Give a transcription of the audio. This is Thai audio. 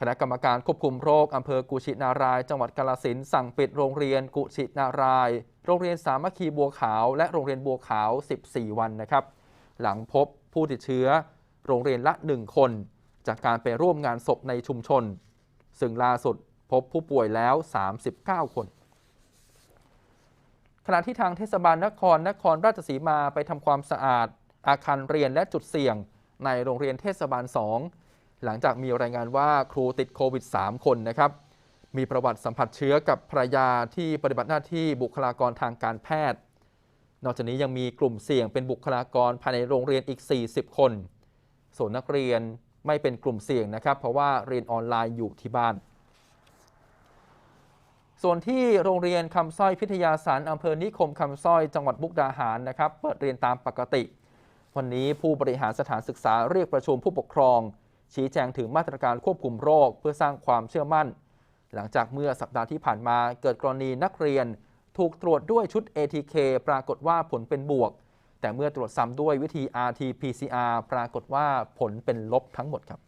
คณะกรรมการควบคุมโรคอำเภอกุชินาราย จังหวัดกาลสินสั่งปิดโรงเรียนกุชินาราย โรงเรียนสามัคคีบัวขาว และโรงเรียนบัวขาว 14 วันนะครับ หลังพบผู้ติดเชื้อ โรงเรียนละ 1 คน จากการไปร่วมงานศพในชุมชน ซึ่งล่าสุดพบผู้ป่วยแล้ว 39 คนขณะที่ทางเทศบาลนครนครราชสีมาไปทำความสะอาด อาคารเรียนและจุดเสี่ยง ในโรงเรียนเทศบาล 2 หลังจากมีรายงานว่าครูติดโควิด 3 คนนะครับ มีประวัติสัมผัสเชื้อกับภรรยาที่ปฏิบัติหน้าที่บุคลากรทางการแพทย์ นอกจากนี้ยังมีกลุ่มเสี่ยงเป็นบุคลากรภายในโรงเรียนอีก 40 คน ส่วนนักเรียนไม่เป็นกลุ่มเสี่ยงนะครับ เพราะว่าเรียนออนไลน์อยู่ที่บ้าน ส่วนที่โรงเรียนคำสร้อยพิทยาสารอำเภอนิคมคำสร้อยจังหวัดมุกดาหารนะครับ เปิดเรียนตามปกติ วันนี้ผู้บริหารสถานศึกษาเรียกประชุมผู้ปกครอง ชี้แจงถึงมาตรการควบคุมโรคเพื่อสร้างความเชื่อมั่น หลังจากเมื่อสัปดาห์ที่ผ่านมาเกิดกรณีนักเรียน ถูกตรวจด้วยชุด ATK ปรากฏว่าผลเป็นบวก แต่เมื่อตรวจซ้ำด้วยวิธี RT-PCR ปรากฏว่าผลเป็นลบทั้งหมดครับ